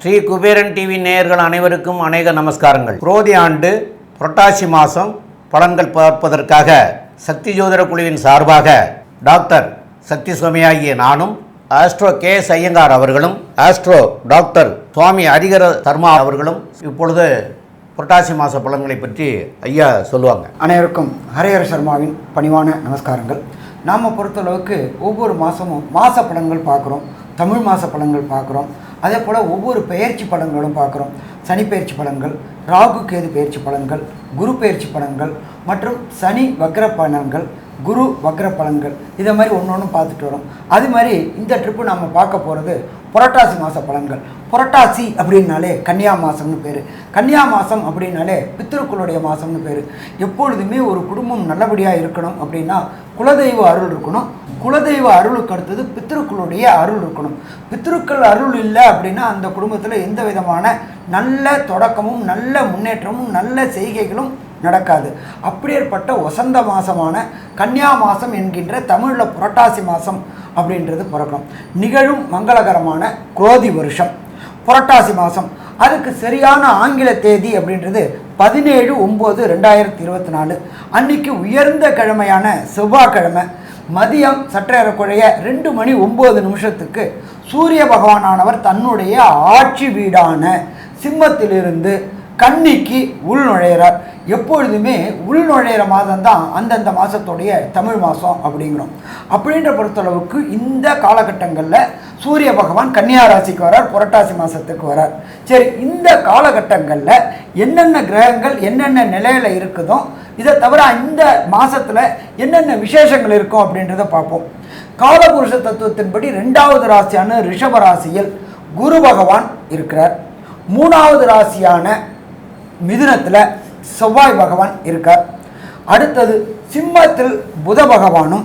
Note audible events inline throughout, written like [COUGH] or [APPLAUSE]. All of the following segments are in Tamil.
ஸ்ரீ குபேரன் டிவி நேயர்கள் அனைவருக்கும் அநேக நமஸ்காரங்கள். குரோதி ஆண்டு புரட்டாசி மாதம் பலன்கள் பார்ப்பதற்காக சக்தி ஜோதிட குழுவின் சார்பாக டாக்டர் சக்தி சுவாமியாகிய நானும் ஆஸ்ட்ரோ கே எஸ் ஐயங்கார் அவர்களும் ஆஸ்ட்ரோ டாக்டர் சுவாமி ஹரிகர சர்மா அவர்களும் இப்பொழுது புரட்டாசி மாத பலன்களை பற்றி ஐயா சொல்லுவாங்க. அனைவருக்கும் ஹரிஹர சர்மாவின் பணிவான நமஸ்காரங்கள். நாம் பொறுத்தளவுக்கு ஒவ்வொரு மாதமும் மாத படங்கள் பார்க்குறோம் தமிழ் மாத படங்கள் பார்க்குறோம். அதே போல் ஒவ்வொரு பெயர்ச்சி படங்களும் பார்க்குறோம். சனி பயிற்சி பலன்கள் ராகு கேது பெயர்ச்சி பலன்கள் குரு பெயர்ச்சி பலன்கள் மற்றும் சனி வக்ர பலன்கள் குரு வக்ர பலன்கள். இதை மாதிரி ஒன்று ஒன்று பார்த்துட்டு வரோம். அது மாதிரி இந்த ட்ரிப்பு நம்ம பார்க்க போகிறது புரட்டாசி மாத பலன்கள். புரட்டாசி அப்படின்னாலே கன்னியா மாதம்னு பேர். கன்னியா மாதம் அப்படின்னாலே பித்திருக்களுடைய மாதம்னு பேர். எப்பொழுதுமே ஒரு குடும்பம் நல்லபடியாக இருக்கணும் அப்படின்னா குலதெய்வ அருள் இருக்கணும். குலதெய்வ அருளுக்கு அடுத்தது பித்திருக்களுடைய அருள் இருக்கணும். பித்திருக்கள் அருள் இல்லை அப்படின்னா அந்த குடும்பத்தில் எந்த விதமான நல்ல தொடக்கமும் நல்ல முன்னேற்றமும் நல்ல செய்கைகளும் நடக்காது. அப்படியேற்பட்ட வசந்த மாதமான கன்னியா மாதம் என்கின்ற தமிழில் புரட்டாசி மாதம் அப்படின்றது பிறக்கணும் நிகழும் மங்களகரமான குரோதி வருஷம் புரட்டாசி மாதம் அதுக்கு சரியான ஆங்கில தேதி அப்படின்றது பதினேழு ஒம்பது ரெண்டாயிரத்தி இருபத்தி நாலு. அன்னைக்கு உயர்ந்த கிழமையான செவ்வாய்க்கிழமை மதியம் சற்றேறக்குறைய ரெண்டு மணி ஒம்பது நிமிஷத்துக்கு சூரிய பகவானானவர் தன்னுடைய ஆட்சி வீடான சிம்மத்திலிருந்து கன்னிக்கு உள் நுழையிறார். எப்பொழுதுமே உள் நுழையிற மாதம் தான் அந்தந்த மாதத்துடைய தமிழ் மாதம் அப்படிங்கிறோம். அப்படின்ற பொறுத்தளவுக்கு இந்த காலகட்டங்களில் சூரிய பகவான் கன்னியா ராசிக்கு வரார் புரட்டாசி மாதத்துக்கு வரார். சரி இந்த காலகட்டங்களில் என்னென்ன கிரகங்கள் என்னென்ன நிலையில் இருக்குதோ இதை தவிர இந்த மாதத்தில் என்னென்ன விசேஷங்கள் இருக்கும் அப்படின்றத பார்ப்போம். காலபுருஷ தத்துவத்தின்படி ரெண்டாவது ராசியான ரிஷப ராசியில் குரு பகவான் இருக்கிறார். மூணாவது ராசியான மிதுனத்தில் செவ்வாய் பகவான் இருக்கார். அடுத்தது சிம்மத்தில் புத பகவானும்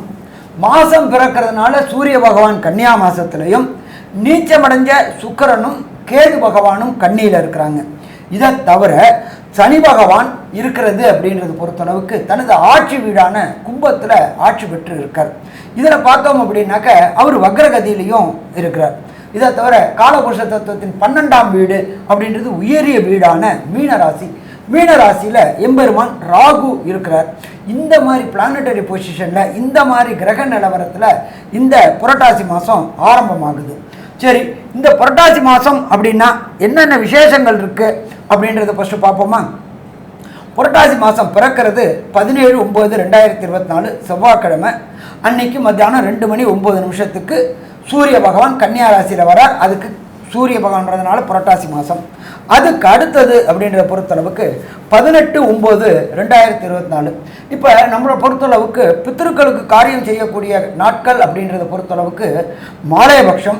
மாதம் பிறக்கிறதுனால சூரிய பகவான் கன்னியா மாதத்துலையும் நீச்சமடைஞ்ச சுக்கரனும் கேது பகவானும் கன்னியில் இருக்கிறாங்க. இதை தவிர சனி பகவான் இருக்கிறது அப்படின்றது பொறுத்தளவுக்கு தனது ஆட்சி வீடான கும்பத்தில் ஆட்சி பெற்று இருக்கார் இதில் பார்த்தோம் அப்படின்னாக்க அவர் வக்ரகதியிலையும் இருக்கிறார். இதை தவிர காலபுருஷ தத்துவத்தின் பன்னெண்டாம் வீடு அப்படின்றது உயரிய வீடான மீனராசி. மீனராசியில் எம்பெருமான் ராகு இருக்கிறார். இந்த மாதிரி பிளானட்டரி பொசிஷனில் இந்த மாதிரி கிரக நிலவரத்தில் இந்த புரட்டாசி மாதம் ஆரம்பமாகுது. சரி இந்த புரட்டாசி மாதம் அப்படின்னா என்னென்ன விசேஷங்கள் இருக்குது அப்படின்றத ஃபஸ்ட்டு பார்ப்போமா? புரட்டாசி மாதம் பிறக்கிறது பதினேழு ஒம்பது ரெண்டாயிரத்தி இருபத்தி நாலு செவ்வாய்க்கிழமை. அன்னைக்கு மத்தியானம் ரெண்டு மணி ஒம்பது நிமிஷத்துக்கு சூரிய பகவான் கன்னியா ராசியில் அதுக்கு சூரிய பகவான்றதுனால புரட்டாசி மாதம் அதுக்கு அடுத்தது அப்படின்றத பொறுத்தளவுக்கு பதினெட்டு ஒம்பது ரெண்டாயிரத்தி இருபத்தி நாலு. இப்போ நம்மளை பொறுத்தளவுக்கு பித்திருக்களுக்கு காரியம் செய்யக்கூடிய நாட்கள் அப்படின்றத பொறுத்தளவுக்கு மாலையபக்ஷம்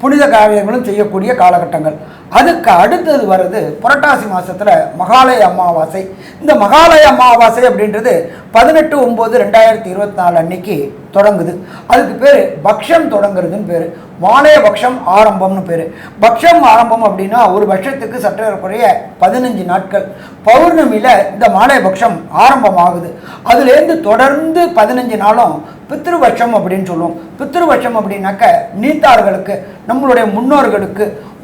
புனித காவியங்களும் செய்யக்கூடிய காலகட்டங்கள். அதுக்கு அடுத்தது வர்றது புரட்டாசி மாதத்தில் மகாலய அமாவாசை. இந்த மகாலய அமாவாசை அப்படின்றது பதினெட்டு ஒம்பது ரெண்டாயிரத்தி இருபத்தி நாலு அன்னைக்கு தொடங்குது. அதுக்கு பேர் பக்ஷம் தொடங்குறதுன்னு பேர். வானய பக்ஷம் ஆரம்பம்னு பேர். பக்ஷம் ஆரம்பம் அப்படின்னா ஒரு பட்சத்துக்கு சற்றேறக்குறைய பதினஞ்சு நாட்கள். பௌர்ணமியில் இந்த மாலைய பக்ஷம் ஆரம்பமாகுது. அதுலேருந்து தொடர்ந்து பதினஞ்சு நாளும் பித்ருபட்சம் அப்படின்னு சொல்லுவோம். பித்ருபட்சம் அப்படின்னாக்க நீத்தார்களுக்கு நம்மளுடைய முன்னோர்களுக்கு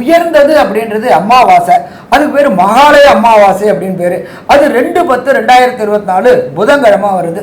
உயர்ந்தது அப்படின்றது அமாவாசை அதுக்கு பேர் மகாலய அமாவாசை அப்படின்னு பேர். அது ரெண்டு பத்து ரெண்டாயிரத்தி இருபத்தி நாலு புதன்கிழமை வருது.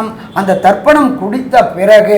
அந்த தர்ப்பணம் குடித்த பிறகு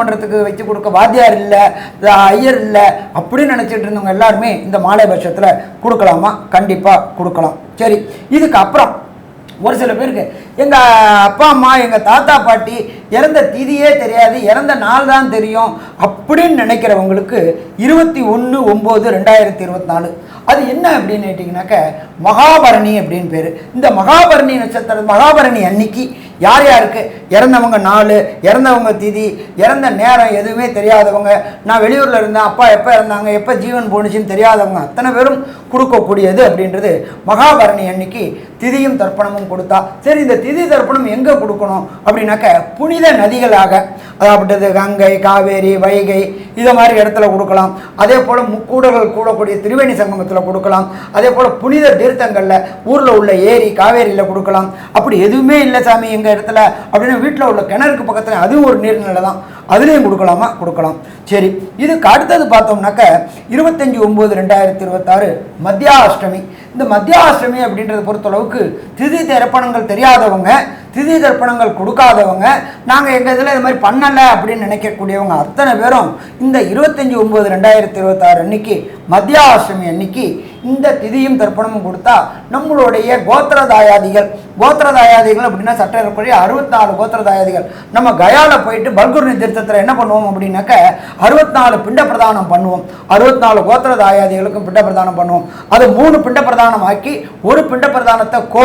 பண்ணுறதுக்கு வச்சு கொடுக்க வாத்தியார் இல்லை ஐயர் இல்லை அப்படின்னு நினச்சிட்டு இருந்தவங்க எல்லாருமே இந்த மாலை பட்சத்தில் கொடுக்கலாமா? கண்டிப்பாக கொடுக்கலாம். சரி இதுக்கு அப்புறம் ஒரு சில பேருக்கு எங்கள் அப்பா அம்மா எங்கள் தாத்தா பாட்டி இறந்த திதியே தெரியாது இறந்த நாள் தான் தெரியும் அப்படின்னு நினைக்கிறவங்களுக்கு இருபத்தி ஒன்று ஒம்பது ரெண்டாயிரத்தி இருபத்தி நாலு அது என்ன அப்படின்னு கேட்டிங்கனாக்க மகாபரணி அப்படின்னு பேர். இந்த மகாபரணி நட்சத்திரம் மகாபரணி அன்னைக்கு யார் யாருக்கு? இறந்தவங்க நாள் இறந்தவங்க திதி இறந்த நேரம் எதுவுமே தெரியாதவங்க. நான் வெளியூரில் இருந்தேன் அப்பா எப்போ இறந்தாங்க எப்போ ஜீவன் போணுச்சுன்னு தெரியாதவங்க அத்தனை பேரும் கொடுக்கக்கூடியது அப்படின்றது மகாபரணி அன்னைக்கு திதியும் தர்ப்பணமும் கொடுத்தா. சரி இந்த திதி தர்ப்பணம் எங்கே கொடுக்கணும் அப்படின்னாக்க புனித நதிகளாக அதாவது கங்கை காவேரி வைகை இதை மாதிரி இடத்துல கொடுக்கலாம். அதே போல் முக்கூடர்கள் கூடக்கூடிய திருவேணி சங்கமத்தில் கொடுக்கலாம். அதே போல் புனித தீர்த்தங்களில் ஊரில் உள்ள ஏரி காவேரியில் கொடுக்கலாம். அப்படி எதுவுமே இல்லை சாமி எங்கள் இடத்துல. அப்படின்னா வீட்டில் உள்ள கிணறுக்கு பக்கத்தில் அதுவும் ஒரு நீர்நிலை தான் அதுலேயும் கொடுக்கலாமா? கொடுக்கலாம். சரி இதுக்கு அடுத்தது பார்த்தோம்னாக்க இருபத்தஞ்சி ஒம்பது ரெண்டாயிரத்தி இருபத்தாறு மத்தியாஷ்டமி. இந்த மத்தியாசிரமி அப்படின்றத பொறுத்தளவுக்கு திதி தர்ப்பணங்கள் தெரியாதவங்க திதி தர்ப்பணங்கள் கொடுக்காதவங்க நாங்கள் எங்கள் இதில் இது மாதிரி பண்ணலை அப்படின்னு நினைக்கக்கூடியவங்க அத்தனை பேரும் இந்த இருபத்தஞ்சி ஒம்பது ரெண்டாயிரத்தி இருபத்தாறு அன்னைக்கு மத்தியாசிரமி அன்னைக்கு இந்த திதியும் தர்ப்பணமும் கொடுத்தா நம்மளுடைய கோத்திரதாயாதிகள் கோத்திரதாயாதிகள் அப்படின்னா சட்ட அறுபத்தி நாலு கோத்திரதாயாதிகள். நம்ம கயாவில் போயிட்டு பல்குர்ணி தீர்த்தத்தில் என்ன பண்ணுவோம் அப்படின்னாக்க அறுபத்தி நாலு பிண்ட பிரதானம் பண்ணுவோம். அறுபத்தி நாலு கோத்திரதாயாதிகளுக்கும் பிண்ட பிரதானம் பண்ணுவோம். அது மூணு பிண்ட பிரதானம் பிரதானமாக்கி ஒரு பிண்ட பிரதானத்தை கோ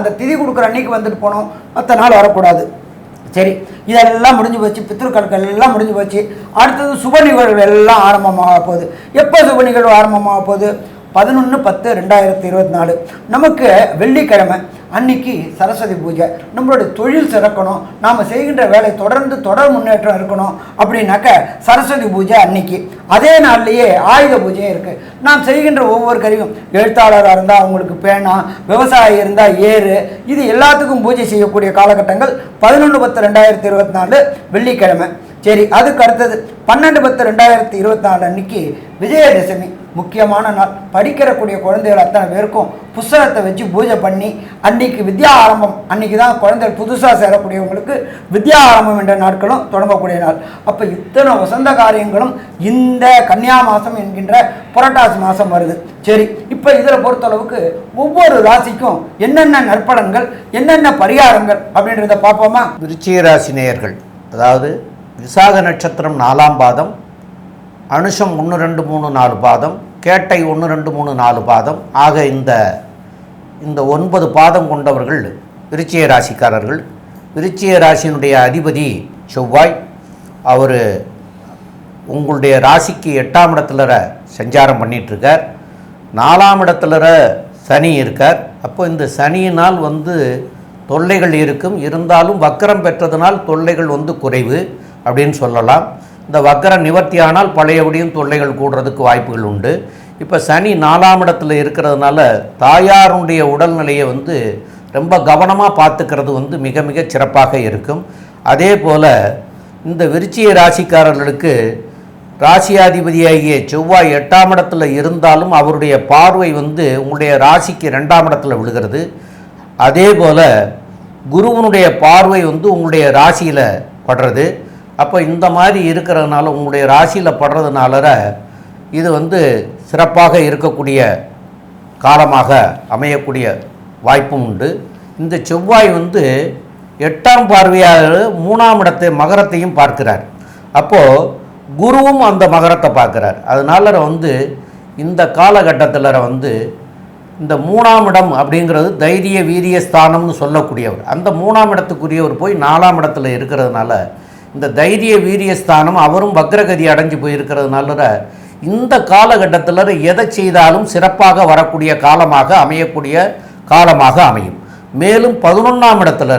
அந்த திதி கொடுக்குற அன்னைக்கு வந்துட்டு போனோம். மற்ற நாள் வரக்கூடாது. சரி இதெல்லாம் முடிஞ்சு போச்சு. பித்ருக்களுக்கள் எல்லாம் முடிஞ்சு போச்சு. அடுத்தது சுப நிகழ்வு எல்லாம் ஆரம்பமாக போகுது. எப்போ சுப நிகழ்வு ஆரம்பமாக போகுது? பதினொன்று பத்து ரெண்டாயிரத்தி இருபத்தி நாலு. நமக்கு வெள்ளிக்கிழமை. அன்னைக்கு சரஸ்வதி பூஜை. நம்மளுடைய தொழில் சிறக்கணும். நாம் செய்கின்ற வேலை தொடர்ந்து தொடர் முன்னேற்றம் இருக்கணும் அப்படின்னாக்க சரஸ்வதி பூஜை அன்னைக்கு. அதே நாள்லேயே ஆயுத பூஜையும் இருக்குது நாம் செய்கின்ற ஒவ்வொரு கருவியும் எழுத்தாளராக இருந்தால் அவங்களுக்கு பேனா விவசாயி இருந்தால் ஏறு இது எல்லாத்துக்கும் பூஜை செய்யக்கூடிய காலகட்டங்கள் பதினொன்று பத்து ரெண்டாயிரத்தி இருபத்தி நாலு வெள்ளிக்கிழமை. சரி அதுக்கு அடுத்தது பன்னெண்டு பத்து ரெண்டாயிரத்தி இருபத்தி நாலு அன்னைக்கு விஜயதசமி. முக்கியமான நாள். படிக்கிறக்கூடிய குழந்தைகள் அத்தனை பேருக்கும் புஸ்தகத்தை வச்சு பூஜை பண்ணி அன்னைக்கு வித்யா ஆரம்பம். அன்னைக்கு தான் குழந்தைகள் புதுசாக சேரக்கூடியவங்களுக்கு வித்யா ஆரம்பம் என்ற நாட்களும் தொடங்கக்கூடிய நாள். அப்போ இத்தனை வசந்த காரியங்களும் இந்த கன்னியா மாதம் என்கின்ற புரட்டாசி மாதம் வருது. சரி இப்போ இதில் பொறுத்தளவுக்கு ஒவ்வொரு ராசிக்கும் என்னென்ன நற்பலன்கள் என்னென்ன பரிகாரங்கள் அப்படின்றத பார்ப்போமா? விருச்சிக ராசி நேயர்கள் அதாவது விசாக நட்சத்திரம் நாலாம் பாதம் அனுஷம் ஒன்று ரெண்டு மூணு நாலு பாதம் கேட்டை ஒன்று ரெண்டு மூணு நாலு பாதம். ஆக இந்த இந்த ஒன்பது பாதம் கொண்டவர்கள் விருச்சிய ராசிக்காரர்கள். விருச்சிய ராசியினுடைய அதிபதி செவ்வாய். அவர் உங்களுடைய ராசிக்கு எட்டாம் இடத்துல சஞ்சாரம் பண்ணிகிட்ருக்கார் நாலாம் இடத்துல சனி இருக்கார். அப்போ இந்த சனியினால் வந்து தொல்லைகள் இருக்கும். இருந்தாலும் வக்கரம் பெற்றதனால் தொல்லைகள் வந்து குறைவு அப்படின்னு சொல்லலாம். இந்த வக்கரம் நிவர்த்தியானால் பழையபடியும் தொல்லைகள் கூடுறதுக்கு வாய்ப்புகள் உண்டு. இப்போ சனி நாலாம் இடத்துல இருக்கிறதுனால தாயாருடைய உடல்நிலையை வந்து ரொம்ப கவனமாக பார்த்துக்கிறது வந்து மிக மிக சிறப்பாக இருக்கும். அதே போல் இந்த விருச்சிய ராசிக்காரர்களுக்கு ராசியாதிபதியாகிய செவ்வாய் எட்டாம் இடத்துல இருந்தாலும் அவருடைய பார்வை வந்து உங்களுடைய ராசிக்கு ரெண்டாம் இடத்துல விழுகிறது. அதே போல் குருவனுடைய பார்வை வந்து உங்களுடைய ராசியில் படுறது. அப்போ இந்த மாதிரி இருக்கிறதுனால உங்களுடைய ராசியில் படுறதுனால இது வந்து சிறப்பாக இருக்கக்கூடிய காலமாக அமையக்கூடிய வாய்ப்பும் உண்டு. இந்த செவ்வாய் வந்து எட்டாம் பார்வையாக மூணாம் இடத்தை மகரத்தையும் பார்க்கிறார். அப்போது குருவும் அந்த மகரத்தை பார்க்குறார். அதனால வந்து இந்த காலகட்டத்தில் வந்து இந்த மூணாம் இடம் அப்படிங்கிறது தைரிய வீரிய ஸ்தானம்னு சொல்லக்கூடியவர். அந்த மூணாம் இடத்துக்குரியவர் போய் நாலாம் இடத்துல இருக்கிறதுனால இந்த தைரிய வீரியஸ்தானம் அவரும் வக்ரகதி அடைஞ்சு போயிருக்கிறதுனால இந்த காலகட்டத்தில் எதை செய்தாலும் சிறப்பாக வரக்கூடிய காலமாக அமையக்கூடிய காலமாக அமையும். மேலும் பதினொன்றாம் இடத்துல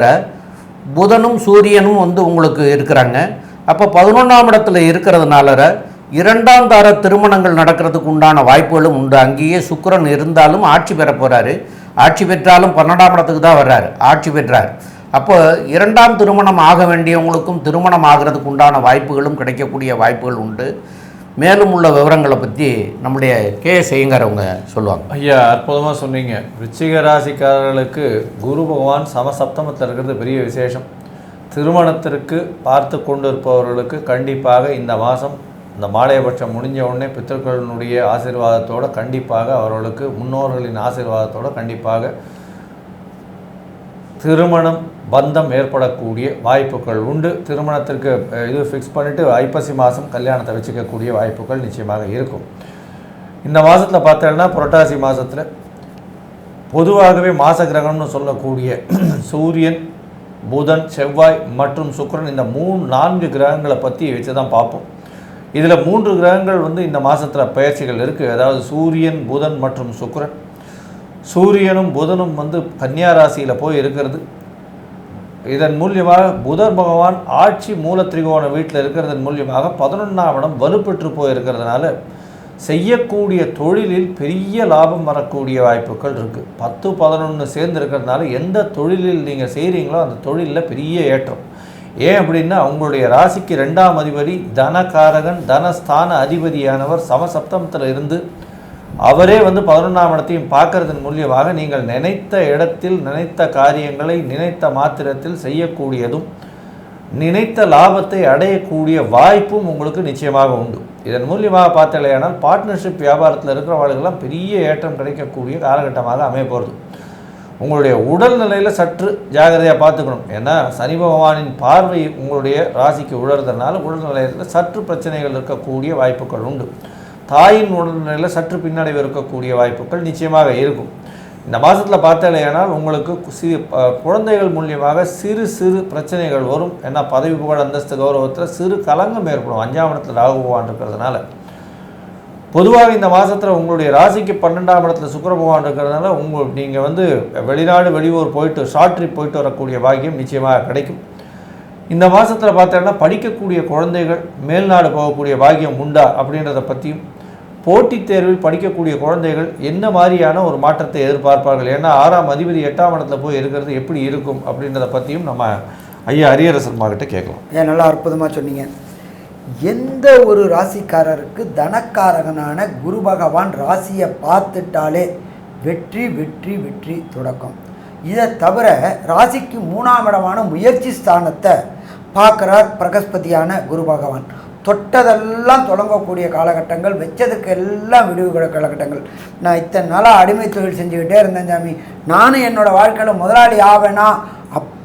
புதனும் சூரியனும் வந்து உங்களுக்கு இருக்கிறாங்க. அப்போ பதினொன்றாம் இடத்துல இருக்கிறதுனால இரண்டாம் தார திருமணங்கள் நடக்கிறதுக்கு உண்டான வாய்ப்புகளும் உண்டு. அங்கேயே சுக்கிரன் இருந்தாலும் ஆட்சி பெற போகிறாரு ஆட்சி பெற்றாலும் பன்னெண்டாம் இடத்துக்கு தான் வர்றாரு. ஆட்சி பெற்றார். அப்போ இரண்டாம் திருமணம் ஆக வேண்டியவங்களுக்கும் திருமணம் ஆகிறதுக்கு உண்டான வாய்ப்புகளும் கிடைக்கக்கூடிய வாய்ப்புகள் உண்டு. மேலும் உள்ள விவரங்களை பற்றி நம்முடைய கே செய்யுங்கிறவங்க சொல்லுவாங்க. ஐயா அற்புதமாக சொன்னீங்க. விச்சிக ராசிக்காரர்களுக்கு குரு பகவான் சமசப்தமத்தில் இருக்கிறது பெரிய விசேஷம். திருமணத்திற்கு பார்த்து கொண்டு இருப்பவர்களுக்கு கண்டிப்பாக இந்த மாதம் இந்த மாலையபட்சம் முடிஞ்ச உடனே பித்தர்களினுடைய ஆசீர்வாதத்தோடு கண்டிப்பாக அவர்களுக்கு முன்னோர்களின் ஆசீர்வாதத்தோடு கண்டிப்பாக திருமணம் பந்தம் ஏற்படக்கூடிய வாய்ப்புகள் உண்டு. திருமணத்திற்கு இது ஃபிக்ஸ் பண்ணிவிட்டு ஐப்பசி மாதம் கல்யாணத்தை வச்சுக்கக்கூடிய வாய்ப்புகள் நிச்சயமாக இருக்கும். இந்த மாதத்தில் பார்த்தோன்னா புரட்டாசி மாதத்தில் பொதுவாகவே மாச கிரகம்னு சொல்லக்கூடிய [CLEARS THROAT] சூரியன் புதன் செவ்வாய் மற்றும் சுக்கரன் இந்த மூணு நான்கு கிரகங்களை பற்றி வச்சு தான் பார்ப்போம். இதில் மூன்று கிரகங்கள் வந்து இந்த மாதத்தில் பயிற்சிகள் இருக்குது அதாவது சூரியன் புதன் மற்றும் சுக்கரன். சூரியனும் புதனும் வந்து கன்னியா ராசியில் போய் இருக்கிறது. இதன் மூலியமாக புதன் பகவான் ஆட்சி மூல திரிகோண வீட்டில் இருக்கிறதன் மூலியமாக பதினொன்றாம் இடம் வலுப்பெற்று போயிருக்கிறதுனால செய்யக்கூடிய தொழிலில் பெரிய லாபம் வரக்கூடிய வாய்ப்புகள் இருக்குது பத்து பதினொன்று சேர்ந்து இருக்கிறதுனால எந்த தொழிலில் நீங்கள் செய்கிறீங்களோ அந்த தொழிலில் பெரிய ஏற்றம். ஏன் அப்படின்னா உங்களுடைய ராசிக்கு ரெண்டாம் அதிபதி தனகாரகன் தனஸ்தான அதிபதியானவர் சமசப்தமத்தில் இருந்து அவரே வந்து பதினொன்றாம் இடத்தையும் பார்க்கறதன் மூலியமாக நீங்கள் நினைத்த இடத்தில் நினைத்த காரியங்களை நினைத்த மாத்திரத்தில் செய்யக்கூடியதும் நினைத்த லாபத்தை அடையக்கூடிய வாய்ப்பும் உங்களுக்கு நிச்சயமாக உண்டு. இதன் மூலியமாக பார்த்தலையானால் பார்ட்னர்ஷிப் வியாபாரத்தில் இருக்கிறவர்களுக்கெல்லாம் பெரிய ஏற்றம் கிடைக்கக்கூடிய காலகட்டமாக அமைய போகிறது உங்களுடைய உடல்நிலையில் சற்று ஜாகிரதையாக பார்த்துக்கணும். ஏன்னா சனி பகவானின் பார்வை உங்களுடைய ராசிக்கு உழறதுனால உடல்நிலையில் சற்று பிரச்சனைகள் இருக்கக்கூடிய வாய்ப்புகள் உண்டு. தாயின் உடல்நிலையில் சற்று பின்னடைவு இருக்கக்கூடிய வாய்ப்புகள் நிச்சயமாக இருக்கும். இந்த மாதத்தில் பார்த்தாலேயானால் உங்களுக்கு சி குழந்தைகள் மூலியமாக சிறு சிறு பிரச்சனைகள் வரும். ஏன்னா பதவி புகழ் அந்தஸ்து கௌரவத்தில் சிறு கலங்கம் ஏற்படும். அஞ்சாம் இடத்துல ராகு பகவான் இருக்கிறதுனால. பொதுவாக இந்த மாதத்தில் உங்களுடைய ராசிக்கு பன்னெண்டாம் இடத்துல சுக்கர பகவான் இருக்கிறதுனால உங்கள் நீங்கள் வந்து வெளிநாடு வெளியூர் போயிட்டு ஷார்ட் ட்ரிப் போயிட்டு வரக்கூடிய பாக்கியம் நிச்சயமாக கிடைக்கும். இந்த மாதத்தில் பார்த்தோன்னா படிக்கக்கூடிய குழந்தைகள் மேல்நாடு போகக்கூடிய பாகியம் உண்டா அப்படின்றத பற்றியும் போட்டித் தேர்வில் படிக்கக்கூடிய குழந்தைகள் என்ன மாதிரியான ஒரு மாற்றத்தை எதிர்பார்ப்பார்கள்? ஏன்னா ஆறாம் அதிபதி எட்டாம் இடத்துல போய் இருக்கிறது எப்படி இருக்கும் அப்படின்றத பற்றியும் நம்ம ஐயா அரியரசர்மா கிட்ட கேட்கலாம். ஏன் நல்லா அற்புதமாக சொன்னீங்க. எந்த ஒரு ராசிக்காரருக்கு தனக்காரகனான குரு பகவான் ராசியை பார்த்துட்டாலே வெற்றி வெற்றி வெற்றி தொடக்கம். இதை தவிர ராசிக்கு மூணாம் இடமான முயற்சி ஸ்தானத்தை பார்க்குறார் பிரகஸ்பதியான குரு பகவான். தொட்டதெல்லாம் தொடங்கக்கூடிய காலகட்டங்கள் வச்சதுக்கு எல்லாம் விடுவிக்கிற காலகட்டங்கள். நான் இத்தனை நாளாக அடிமை தொழில் செஞ்சுக்கிட்டே இருந்தேன் சாமி. நானும் என்னோடய வாழ்க்கையில் முதலாளி ஆவேனா?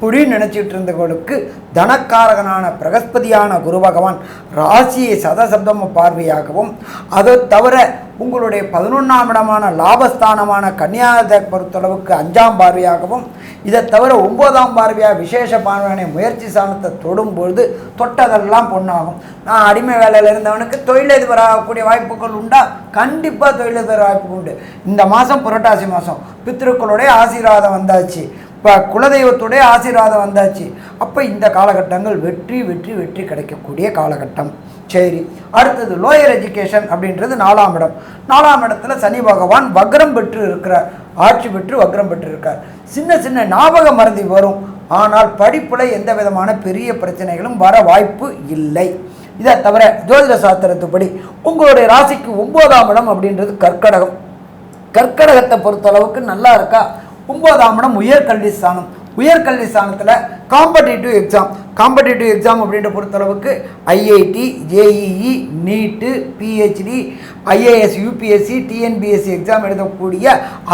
அப்படின்னு நினச்சிட்டு இருந்தவர்களுக்கு தனக்காரகனான பிரகஸ்பதியான குரு பகவான் ராசியை சதசப்தம பார்வையாகவும் அதை தவிர உங்களுடைய பதினொன்றாம் இடமான லாபஸ்தானமான கன்னியாதை பொறுத்தளவுக்கு அஞ்சாம் பார்வையாகவும் இதை தவிர ஒன்பதாம் பார்வையாக விசேஷ பார்வையான முயற்சி சாணத்தை தொடும்பொழுது தொட்டதெல்லாம் பொண்ணாகும். நான் அடிமை வேலையில் இருந்தவனுக்கு தொழிலதிபர் ஆகக்கூடிய வாய்ப்புகள் உண்டா? கண்டிப்பாக தொழிலதிபர் வாய்ப்புகள் உண்டு. இந்த மாதம் புரட்டாசி மாதம் பித்ருக்களுடைய ஆசீர்வாதம் வந்தாச்சு. இப்போ குலதெய்வத்துடைய ஆசீர்வாதம் வந்தாச்சு. அப்போ இந்த காலகட்டங்கள் வெற்றி வெற்றி வெற்றி கிடைக்கக்கூடிய காலகட்டம். சரி அடுத்தது லோயர் எஜுகேஷன் அப்படின்றது நாலாம் இடம். நாலாம் இடத்துல சனி பகவான் வக்ரம் பெற்று இருக்கிறார். ஆட்சி பெற்று வக்ரம் பெற்று இருக்கார். சின்ன சின்ன ஞாபக மருந்தி வரும். ஆனால் படிப்பில் எந்த விதமான பெரிய பிரச்சனைகளும் வர வாய்ப்பு இல்லை. இதை தவிர ஜோதிட சாஸ்திரத்துப்படி உங்களுடைய ராசிக்கு ஒன்பதாம் இடம் அப்படின்றது கற்கடகம் கற்கடகத்தை பொறுத்தளவுக்கு நல்லா இருக்கா? ஒன்பதாம் இடம் உயர்கல்வி ஸ்தானம். உயர்கல்வி ஸ்தானத்தில் காம்படிட்டிவ் எக்ஸாம் காம்படிட்டிவ் எக்ஸாம் அப்படின்ற பொறுத்தளவுக்கு IIT JEE NEET PhD IAS UPSC TNPSC exam எழுதக்கூடிய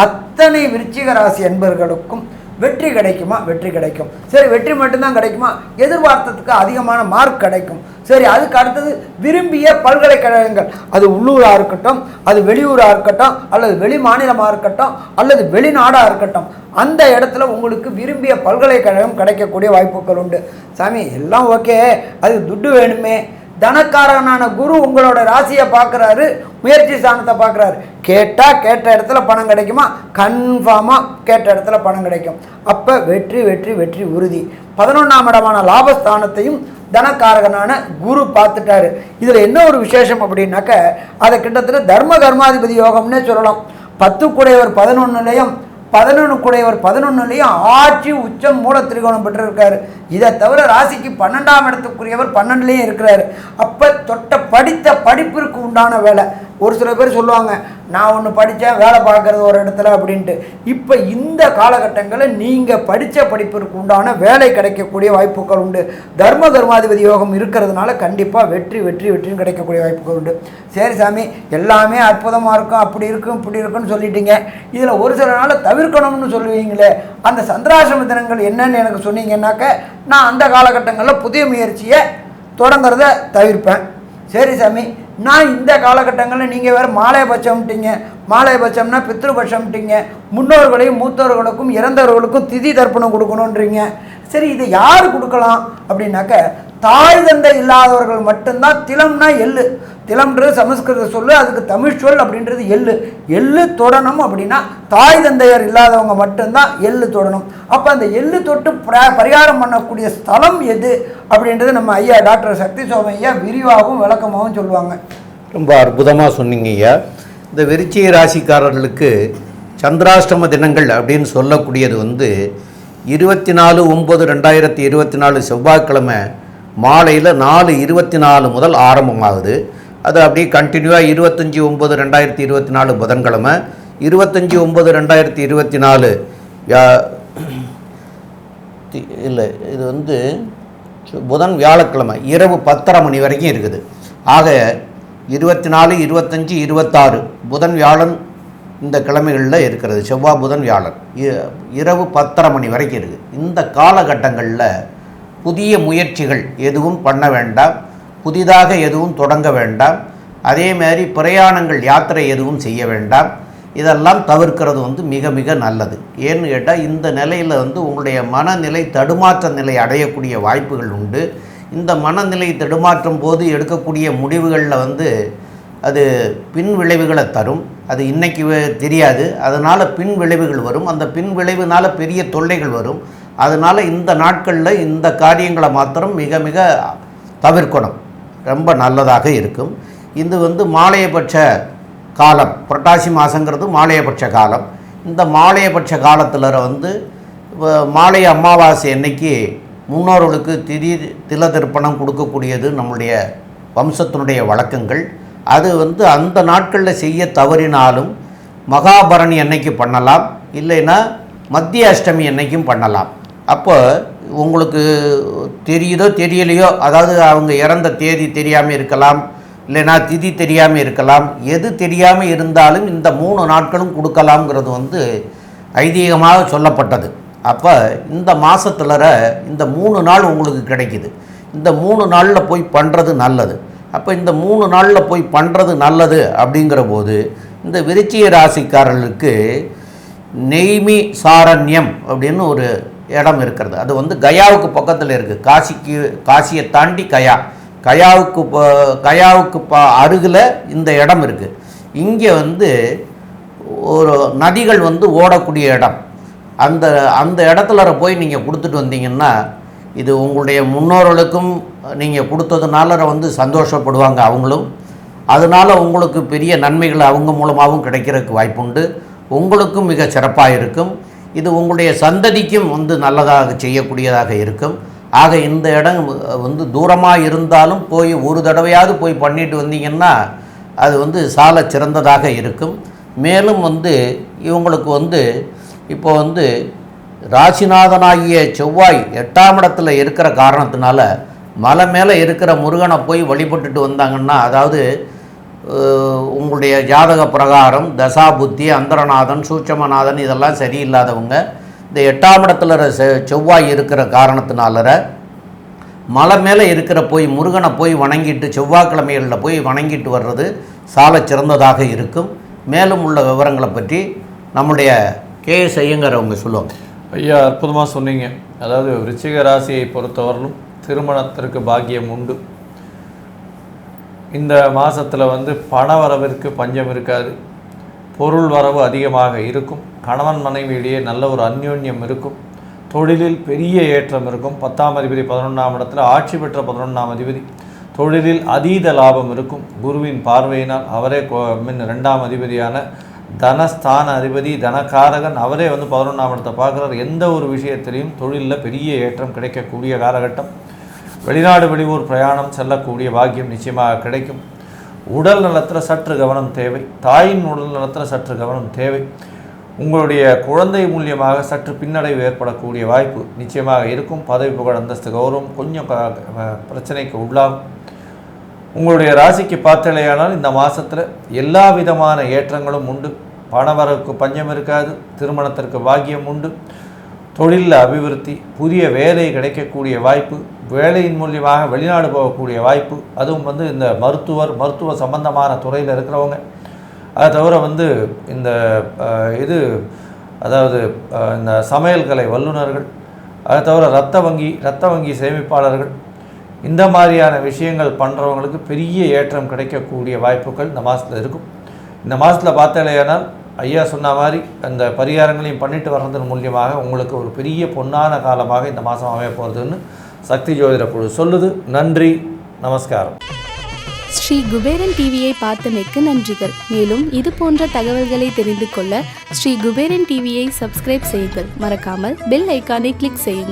அத்தனை விருச்சிக ராசி என்பர்களுக்கும் வெற்றி கிடைக்குமா? வெற்றி கிடைக்கும். சரி வெற்றி மட்டும்தான் கிடைக்குமா? எதிர்பார்த்ததுக்கு அதிகமான மார்க் கிடைக்கும். சரி அதுக்கு அடுத்தது விரும்பிய பல்கலைக்கழகங்கள். அது உள்ளூராக இருக்கட்டும் அது வெளியூராக இருக்கட்டும் அல்லது வெளி மாநிலமாக இருக்கட்டும் அல்லது வெளிநாடாக இருக்கட்டும். அந்த இடத்துல உங்களுக்கு விரும்பிய பல்கலைக்கழகம் கிடைக்கக்கூடிய வாய்ப்புகள் உண்டு. சாமி எல்லாம் ஓகே அது துட்டு வேணுமே. தனக்காரனான குரு உங்களோட ராசியை பார்க்குறாரு முயற்சி ஸ்தானத்தை பார்க்குறாரு. கேட்டால் கேட்ட இடத்துல பணம் கிடைக்குமா? கன்ஃபார்மாக கேட்ட இடத்துல பணம் கிடைக்கும். அப்போ வெற்றி வெற்றி வெற்றி உறுதி. பதினொன்றாம் இடமான லாபஸ்தானத்தையும் தனக்காரகனான குரு பார்த்துட்டாரு. இதில் என்ன ஒரு விசேஷம் அப்படின்னாக்க அதை கிட்டத்தட்ட தர்ம கர்மாதிபதி யோகம்னே சொல்லலாம். பத்து பதினொன்று பதினொன்னுலையும் பதினொன்று குடையவர் பதினொன்னுலையும் ஆட்சி உச்சம் மூல திரிகோணம் பெற்றிருக்காரு. இதை தவிர ராசிக்கு பன்னெண்டாம் இடத்துக்குரியவர் பன்னெண்டுலேயும் இருக்கிறாரு. அப்போ தொட்ட படித்த படிப்பிற்கு உண்டான வேலை. ஒரு சில பேர் சொல்லுவாங்க நான் ஒன்று படித்தேன் வேலை பார்க்குறது ஒரு இடத்துல அப்படின்ட்டு. இப்போ இந்த காலகட்டங்களில் நீங்கள் படித்த படிப்பிற்கு உண்டான வேலை கிடைக்கக்கூடிய வாய்ப்புகள் உண்டு. தர்ம தர்மாதிபதி யோகம் இருக்கிறதுனால கண்டிப்பாக வெற்றி வெற்றி வெற்றியும் கிடைக்கக்கூடிய வாய்ப்புகள் உண்டு. சரி சாமி எல்லாமே அற்புதமாக இருக்கும் அப்படி இருக்கும் இப்படி இருக்கும்னு சொல்லிட்டீங்க. இதில் ஒரு சில நாள் தவிர்க்கணும்னு சொல்லுவீங்களே அந்த சந்திராசிரம தினங்கள் என்னன்னு எனக்கு சொன்னீங்கன்னாக்க நான் அந்த காலகட்டங்களில் புதிய முயற்சியை தொடங்குறத தவிர்ப்பேன். சரி சாமி நான் இந்த காலகட்டங்களில் நீங்கள் வேறு மாலையபட்சம்ட்டீங்க மாலையபட்சம்னா பித்ருபட்சம்ட்டீங்க. முன்னோர்களையும் மூத்தோர்களுக்கும் இறந்தவர்களுக்கும் திதி தர்ப்பணம் கொடுக்கணுன்றீங்க. சரி இதை யார் கொடுக்கலாம் அப்படின்னாக்க தாய் தந்தை இல்லாதவர்கள் மட்டும்தான் திலம்னா எள்ளு. திலம்ன்றது சமஸ்கிருத சொல்லு அதுக்கு தமிழ் சொல் அப்படின்றது எள்ளு. எள்ளு தொடணும் அப்படின்னா தாய் தந்தையர் இல்லாதவங்க மட்டும்தான் எள்ளு தொடணும். அப்போ அந்த எள்ளு தொட்டு பரிகாரம் பண்ணக்கூடிய ஸ்தலம் எது அப்படின்றது நம்ம ஐயா டாக்டர் சக்தி சோமையா விரிவாகவும் விளக்கமாகவும் சொல்லுவாங்க. ரொம்ப அற்புதமாக சொன்னீங்க ஐயா. இந்த விருச்சிக ராசிக்காரர்களுக்கு சந்திராஷ்டம தினங்கள் அப்படின்னு சொல்லக்கூடியது வந்து இருபத்தி நாலு ஒம்பது ரெண்டாயிரத்தி இருபத்தி நாலு செவ்வாய்க்கிழமை மாலையில் நாலு இருபத்தி நாலு முதல் ஆரம்பமாகுது. அது அப்படியே கண்டினியூவாக இருபத்தஞ்சி ஒம்பது ரெண்டாயிரத்தி இருபத்தி நாலு புதன்கிழமை இருபத்தஞ்சி ஒம்பது ரெண்டாயிரத்தி இருபத்தி நாலு இல்லை இது வந்து புதன் வியாழக்கிழமை இரவு பத்தரை மணி வரைக்கும் இருக்குது. ஆக இருபத்தி நாலு இருபத்தஞ்சி இருபத்தாறு புதன் வியாழன் இந்த கிழமைகளில் இருக்கிறது. செவ்வாய் புதன் வியாழன். இ- இரவு பத்தரை மணி வரைக்கும் இருக்குது. இந்த காலகட்டங்களில் புதிய முயற்சிகள் எதுவும் பண்ண வேண்டாம். புதிதாக எதுவும் தொடங்க வேண்டாம். அதே மாதிரி பிரயாணங்கள் யாத்திரை எதுவும் செய்ய வேண்டாம். இதெல்லாம் தவிர்க்கிறது வந்து மிக மிக நல்லது. ஏன்னு கேட்டால் இந்த நிலையில் வந்து உங்களுடைய மனநிலை தடுமாற்ற நிலை அடையக்கூடிய வாய்ப்புகள் உண்டு. இந்த மனநிலை தடுமாற்றும் போது எடுக்கக்கூடிய முடிவுகளில் வந்து அது பின் விளைவுகளை தரும். அது இன்றைக்கி தெரியாது. அதனால் பின் விளைவுகள் வரும். அந்த பின் விளைவுனால பெரிய தொல்லைகள் வரும். அதனால் இந்த நாட்களில் இந்த காரியங்களை மாத்திரம் மிக மிக தவிர்க்கணும். ரொம்ப நல்லதாக இருக்கும். இது வந்து மாலையபட்ச காலம். புரட்டாசி மாதங்கிறது மாலையபட்ச காலம். இந்த மாலையபட்ச காலத்தில் வந்து வ- மாலை அமாவாசை அன்னைக்கு முன்னோர்களுக்கு திதி தில திருப்பணம் கொடுக்கக்கூடியது நம்முடைய வம்சத்தினுடைய வழக்கங்கள். அது வந்து அந்த நாட்களில் செய்ய தவறினாலும் மகாபரணி அன்னைக்கு பண்ணலாம். இல்லைன்னா மத்திய அஷ்டமி அன்னைக்கும் பண்ணலாம். அப்போ உங்களுக்கு தெரியுதோ தெரியலையோ அதாவது அவங்க இறந்த தேதி தெரியாமல் இருக்கலாம் இல்லைன்னா திதி தெரியாமல் இருக்கலாம் எது தெரியாமல் இருந்தாலும் இந்த மூணு நாட்களும் கொடுக்கலாம்ங்கிறது வந்து ஐதீகமாக சொல்லப்பட்டது. அப்போ இந்த மாதத்துல இந்த மூணு நாள் உங்களுக்கு கிடைக்கிது. இந்த மூணு நாளில் போய் பண்ணுறது நல்லது. அப்போ இந்த மூணு நாளில் போய் பண்ணுறது நல்லது அப்படிங்கிற போது இந்த விருச்சிய ராசிக்காரர்களுக்கு நெய்மி சாரண்யம் அப்படின்னு ஒரு இடம் இருக்கிறது. அது வந்து கயாவுக்கு பக்கத்தில் இருக்குது காசிக்கு காசியை தாண்டி கயா. கயாவுக்கு கயாவுக்கு ப அருகில் இந்த இடம் இருக்குது இங்கே வந்து ஒரு நதிகள் வந்து ஓடக்கூடிய இடம். அந்த அந்த இடத்துல போய் நீங்கள் கொடுத்துட்டு வந்தீங்கன்னா இது உங்களுடைய முன்னோர்களுக்கும் நீங்கள் கொடுத்ததுனால வந்து சந்தோஷப்படுவாங்க அவங்களும். அதனால் உங்களுக்கு பெரிய நன்மைகள் அவங்க மூலமாகவும் கிடைக்கிறதுக்கு வாய்ப்புண்டு. உங்களுக்கும் மிக சிறப்பாக இருக்கும் இது உங்களுடைய சந்ததிக்கும் வந்து நல்லதாக செய்யக்கூடியதாக இருக்கும். ஆக இந்த இடம் வந்து தூரமாக இருந்தாலும் போய் ஒரு தடவையாவது போய் பண்ணிட்டு வந்தீங்கன்னா அது வந்து சால சிறந்ததாக இருக்கும். மேலும் வந்து இவங்களுக்கு வந்து இப்போ வந்து ராசிநாதனாகிய செவ்வாய் எட்டாம் இடத்துல இருக்கிற காரணத்தினால மலை மேலே இருக்கிற முருகனை போய் வழிபட்டுட்டு வந்தாங்கன்னா அதாவது உங்களுடைய ஜாதக பிரகாரம் தசா புத்தி அந்தரநாதன் சூட்சமநாதன் இதெல்லாம் சரியில்லாதவங்க இந்த எட்டாம் இடத்துல செ- செவ்வாய் இருக்கிற காரணத்தினால மலை மேலே இருக்கிற போய் முருகனை போய் வணங்கிட்டு செவ்வாய்க்கிழமைகளில் போய் வணங்கிட்டு வர்றது சால சிறந்ததாக இருக்கும். மேலும் உள்ள விவரங்களை பற்றி நம்முடைய கே எஸ் ஐயங்கர் அவங்க சொல்லுவாங்க. ஐயா அற்புதமாக சொன்னீங்க. அதாவது விருச்சிக ராசியை பொறுத்தவரையிலும் திருமணத்திற்கு பாக்கியம் உண்டு. இந்த மாதத்தில் வந்து பண வரவிற்கு பஞ்சம் இருக்காது. பொருள் வரவு அதிகமாக இருக்கும். கணவன் மனைவியிடையே நல்ல ஒரு அந்யோன்யம் இருக்கும். தொழிலில் பெரிய ஏற்றம் இருக்கும். பத்தாம் அதிபதி பதினொன்றாம் இடத்துல ஆட்சி பெற்ற பதினொன்றாம் அதிபதி. தொழிலில் அதீத லாபம் இருக்கும். குருவின் பார்வையினால் அவரே மின் ரெண்டாம் அதிபதியான தனஸ்தான அதிபதி தனகாரகன் அவரே வந்து பதினொன்றாம் இடத்தை பார்க்குறார். எந்த ஒரு விஷயத்திலையும் தொழிலில் பெரிய ஏற்றம் கிடைக்கக்கூடிய காலகட்டம். வெளிநாடு வெளியூர் பிரயாணம் செல்லக்கூடிய பாக்கியம் நிச்சயமாக கிடைக்கும். உடல் நலத்தில் சற்று கவனம் தேவை. தாயின் உடல் நலத்தில் சற்று கவனம் தேவை. உங்களுடைய குழந்தை மூலியமாக சற்று பின்னடைவு ஏற்படக்கூடிய வாய்ப்பு நிச்சயமாக இருக்கும். பதவி புகழ் அந்தஸ்து கௌரவம் கொஞ்சம் க- பிரச்சனைக்கு உள்ளாகும். உங்களுடைய ராசிக்கு பார்த்தலையானால் இந்த மாதத்தில் எல்லா விதமான ஏற்றங்களும் உண்டு. பணவரவுக்கு பஞ்சம் இருக்காது. திருமணத்திற்கு பாக்கியம் உண்டு. தொழிலில் அபிவிருத்தி புதிய வேலை கிடைக்கக்கூடிய வாய்ப்பு வேலையின் மூலியமாக வெளிநாடு போகக்கூடிய வாய்ப்பு அதுவும் வந்து இந்த மருத்துவர் மருத்துவ சம்பந்தமான துறையில் இருக்கிறவங்க. அதை தவிர வந்து இந்த இது அதாவது இந்த சமையல் கலை வல்லுநர்கள் அதை தவிர ரத்த வங்கி ரத்த வங்கி சேமிப்பாளர்கள் இந்த மாதிரியான விஷயங்கள் பண்ணுறவங்களுக்கு பெரிய ஏற்றம் கிடைக்கக்கூடிய வாய்ப்புகள் இந்த மாதத்தில் இருக்கும். இந்த மாதத்தில் பார்த்தாலேயானால் ஐயா சொன்ன மாதிரி அந்த பரிகாரங்களையும் பண்ணிட்டு வர்றதன் மூலியமாக உங்களுக்கு ஒரு பெரிய பொன்னான காலமாக இந்த மாதம் அமைய போகிறதுன்னு சக்தி ஜோதிட குழு சொல்லுது. நன்றி நமஸ்காரம். ஸ்ரீ குபேரன் டிவியை பார்த்தமைக்கு நன்றிகள். மேலும் இது போன்ற தகவல்களை தெரிந்து கொள்ள ஸ்ரீ குபேரன் டிவியை சப்ஸ்கிரைப் செய்யுங்கள். மறக்காமல் பெல் ஐக்கானை கிளிக் செய்யுங்கள்.